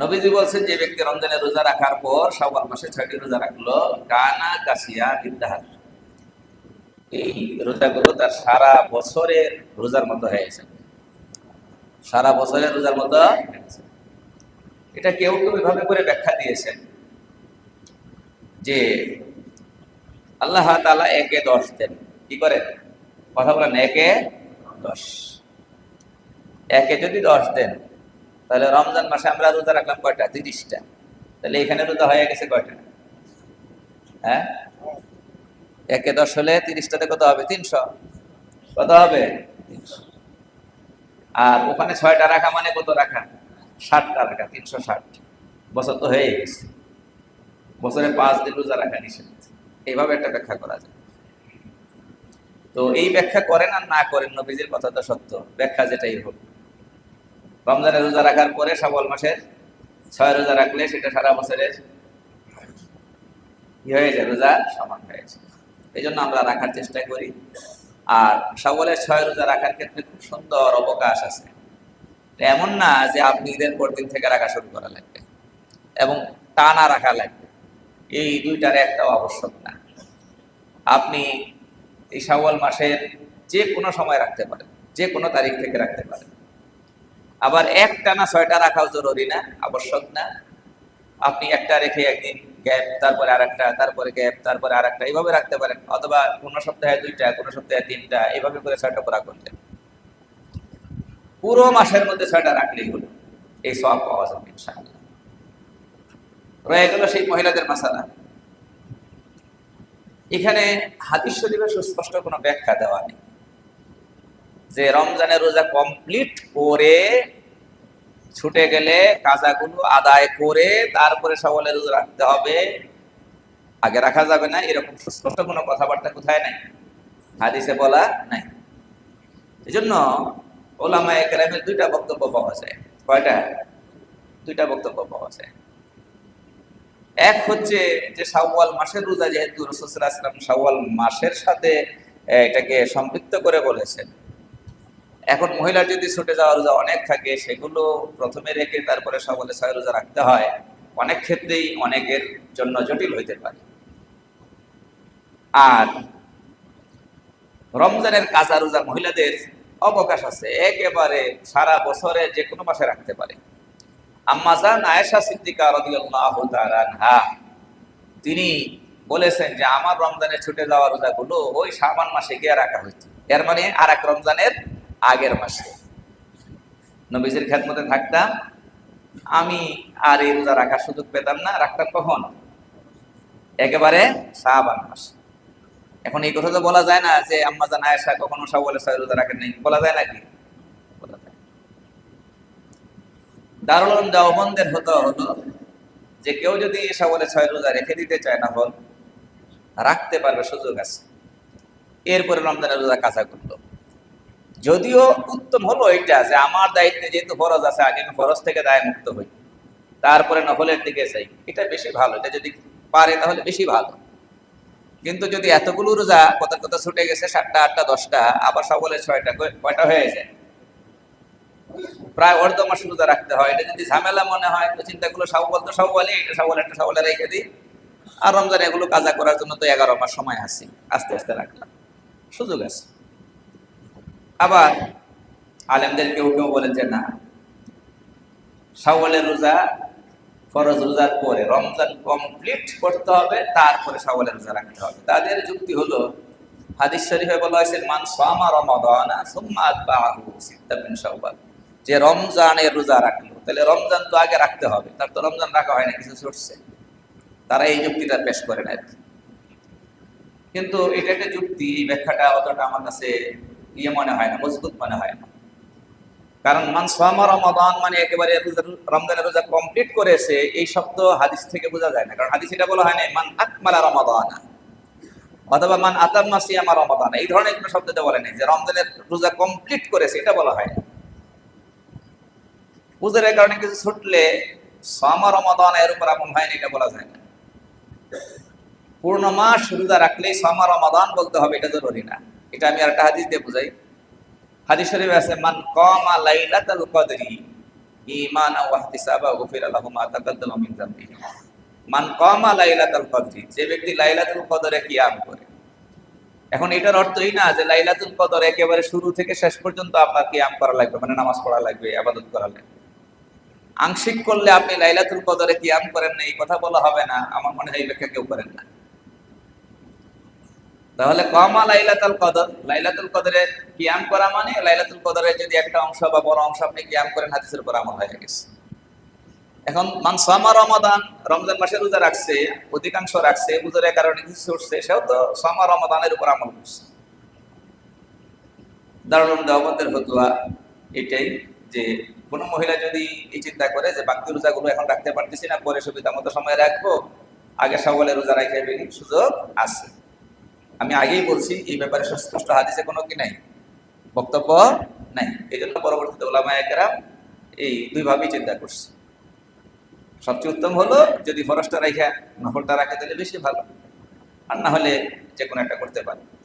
নবীজি বলছেন যে ব্যক্তি রমজানে রোজা রাখার পর সবার মাসে ছয়টি রোজা রাখল, কানা কাশিয়া বিদ্যাহার এই রোজাগুলো তার সারা বছরের রোজার মতো হয়েছে সারা বছরের রোজার মতো এটা কেউ কেউ এভাবে করে ব্যাখ্যা দিয়েছেন যে আল্লাহ তালা একে দশ দেন। কি করেন? কথা বলেন, একে দশ। একে যদি দশ দেন তাহলে রমজান মাসে আমরা রোজা রাখলাম কয়টা? তিরিশটা। তাহলে এখানে রোজা হয়ে গেছে কয়টা? হ্যাঁ? একে দশ হলে তিরিশটাতে কত হবে? তিনশো। কত হবে? আর ওখানে ছয়টা রাখা মানে কত রাখা? ষাটটা রাখা, তিনশো ষাট। বছর তো হয়ে গেছে। বছরে পাঁচ দিন রোজা রাখা নিষেধ। এইভাবে একটা ব্যাখ্যা করা যায়। তো এই ব্যাখ্যা করেন আর না করেন, নবীজির কথা তো সত্য। ব্যাখ্যা যেটাই হোক। রমজানের রোজা রাখার পরে শ্রাবণ মাসের ছয় রোজা রাখলে সেটা সারা বছরের কি হয়ে যায়, রোজা সমান হয়েছে এই জন্য আমরা রাখার চেষ্টা করি। আর সকলের ছয় রোজা রাখার ক্ষেত্রে খুব সুন্দর অবকাশ আছে। এমন না যে আপনি ঈদের পর দিন থেকে রাখা শুরু করা লাগবে এবং টানা রাখা লাগবে। এই দুইটার একটাও আবশ্যক না। আপনি এই শাওয়াল মাসের যে কোনো সময় রাখতে পারেন, যে কোনো তারিখ থেকে রাখতে পারেন। আবার এক টানা ছয়টা রাখাও জরুরি না, আবশ্যক না। আপনি একটা রেখে একদিন গ্যাপ, তারপরে আর একটা তারপরে গ্যাপ, তারপরে আর একটা এইভাবে রাখতে পারেন। অথবা কোনো সপ্তাহে দুইটা কোনো সপ্তাহে তিনটা এইভাবে করে ছয়টা করা করলেন পুরো মাসের মধ্যে ছয়টা রাখলেই হলো। এই সব পাওয়া যাবে, ইনশাআল্লাহ। রয়ে গেল সেই মহিলাদের মাসালা। এখানে হাদিস শরীফের সুস্পষ্ট কোনো ব্যাখ্যা দেওয়া নেই। যে রমজানের রোজা কমপ্লিট করে ছুটে গেলে কাজাগুলো আদায় করে তারপরে সকলের রোজা রাখতে হবে। আগে রাখা যাবে না, এরকম সুস্পষ্ট কোনো কথাবার্তা কোথায় নাই? হাদিসে বলা নাই। এই জন্য ওলামা একরামের দুইটা বক্তব্য পাওয়া যায়। কয়টা? দুইটা বক্তব্য পাওয়া যায়। এক হচ্ছে যে শাওয়াল মাসের রোজা যেহেতু রসুলাম শাওয়াল মাসের সাথে, এটাকে সম্পৃক্ত করে বলেছেন। এখন মহিলার যদি ছুটে যাওয়া রোজা অনেক থাকে, সেগুলো প্রথমে রেখে তারপরে সকলে ছয় রোজা রাখতে হয়। অনেক ক্ষেত্রেই অনেকের জন্য জটিল হইতে পারে। আর রমজানের কাজা রোজা মহিলাদের অবকাশ আছে। একেবারে সারা বছরে যে কোনো মাসে রাখতে পারে। আম্মাজান আয়েশা সিদ্দিকা রাদিয়াল্লাহু তিনি বলেছেন যে, আমার রমজানের ছুটে যাওয়া রোজাগুলো ওই শাবান মাসে গিয়ে রাখা হয়েছে এর মানে আর এক রমজানের আগের মাসে। নবীজির খেদমতে থাকতাম। আমি আর এই রোজা রাখার সুযোগ পেতাম না। রাখতাম কখন? একেবারে শাবান মাস। এখন এই কথা তো বলা যায় না যে আম্মাজান আয়েশা কখনো সবলে ছয় রোজা রাখেন নাই। বলা যায় নাকি? বলা যায়। হতো হলো যে কেউ যদি সবলে ছয় রোজা রেখে দিতে চায় না হল, রাখতে পারবে, সুযোগ আছে। এরপরে রমজানের রোজা কাঁচা করল যদিও উত্তম হলো এটা যে আমার দায়িত্বে যেহেতু ফরজ আছে, আগে আমি ফরজ থেকে দায় মুক্ত হই। তারপরে নফলের দিকে যাই এটা বেশি ভালো, এটা যদি পারে তাহলে বেশি ভালো। কিন্তু যদি এতগুলো রোজা কত কত ছুটে গেছে সাতটা, আটটা, দশটা, আবার সকলে ছয়টা কয়টা হয়ে যায়? প্রায় অর্ধ মাস রোজা রাখতে হয়। এটা যদি ঝামেলা মনে হয়, তো চিন্তাগুলো সাবল তো সাবলে এটা সাবল একটা সাবলে রেখে দিই। আর রমজান এগুলো কাজা করার জন্য তো এগারো মাস সময় আছে। আস্তে আস্তে রাখলাম। সুযোগ আছে। আবার আলেমদের কেউ কেউ বলেন যে, না সাওয়ালের রোজা, ফরজ রোজার পরে রমজান কমপ্লিট করতে হবে, তারপরে সাওয়ালের রোজা রাখতে হবে। তাদের যুক্তি হলো, হাদিস শরীফে বলা হয়েছে, মান সামা রমাদানা সুম্মা আতবাহু সিত্তাম মিন শাওয়াল। যে রমজানের রোজা রাখল, তাহলে রমজান তো আগে রাখতে হবে, তার তো রমজান রাখা হয় না, কিছু ছুটছে। তারা এই যুক্তিটা পেশ করে না কিন্তু এটা একটা যুক্তি, এই ব্যাখ্যাটা অতটা আমার কাছে ইয়ে মনে হয় না, মজবুত মনে হয় না। কারণ মান সোয়ামা রমাদান মানে একেবারে রমজানের রোজা কমপ্লিট করেছে এই শব্দ হাদিস থেকে বোঝা যায় না। কারণ হাদিস এটা বলা হয় না মান আকমালা রমাদানা অথবা মান আতাম্মা সিয়ামা রমাদানা। এই ধরনের কোনো শব্দটা বলে নাই, যে রমজানের রোজা কমপ্লিট করেছে এটা বলা হয় না উজরের কারণে কিছু ছুটলে সোয়ামা রমাদান এর উপর আমল হয় না এটা বলা যায় না। পূর্ণ মাস রোজা রাখলেই সোয়ামা রমাদান বলতে হবে, এটা জরুরি না। এটা আমি আর একটা হাদিস দিয়ে বুঝাই। হাদিস শরীফে আছে, মান কমা লাইলাতুল কদরি ঈমানা ওয়া ইহতিসাবা গুফিরা লাহু মা তাকাদ্দামা মিন যামবিহি মান কামা লাইলাতুল কদরি, যে ব্যক্তি লাইলাতুল কদরে কিয়াম করে। এখন এটার অর্থ এই না যে লাইলাতুল কদর একেবারে শুরু থেকে শেষ পর্যন্ত আপনার কিয়াম করা লাগবে মানে নামাজ পড়া লাগবে, আবাদত করা লাগবে। আংশিক করলে আপনি লাইলাতুল কদরে কিয়াম করেন না, এই কথা বলা হবে না, আমার মনে হয় এই ব্যাখ্যা কেউ করেন না। তাহলে কমা লাইলাতুল কদর। লাইলাতুল কদরে কিয়াম করা মানে লাইলাতুল কদরে যদি একটা অংশ বা বড় অংশ আপনি কিয়াম করেন, হাদিসের উপর আমল হয়ে গেছে। এখন, মান সামা রমাদান, রমজান মাসে রোজা রাখছে, অধিকাংশ রাখছে উজরের কারণে কিছু ছুটছে সেও তো সামা রমাদানের উপর আমল করছে। দারুণ দেওয়াবন্দের হতুয়া এটাই যে, কোনো মহিলা যদি এই চিন্তা করে যে, বাকি রোজাগুলো এখন রাখতে পারতেছি না, পরে সুবিধা মতো সময় রাখব, আগে সকালে রোজা রাখে সুযোগ আছে। আমি আগেই বলছি, এই ব্যাপারে সুস্পষ্ট হাদিসে কোনো কি নাই? বক্তব্য নাই। এই জন্য পরবর্তীতে ওলামা এই দুইভাবেই চিন্তা করছে। সবচেয়ে উত্তম হলো, যদি ফরসটা রাখা নফলটা রাখে তাহলে বেশি ভালো। আর না হলে যে কোনো একটা করতে পারে।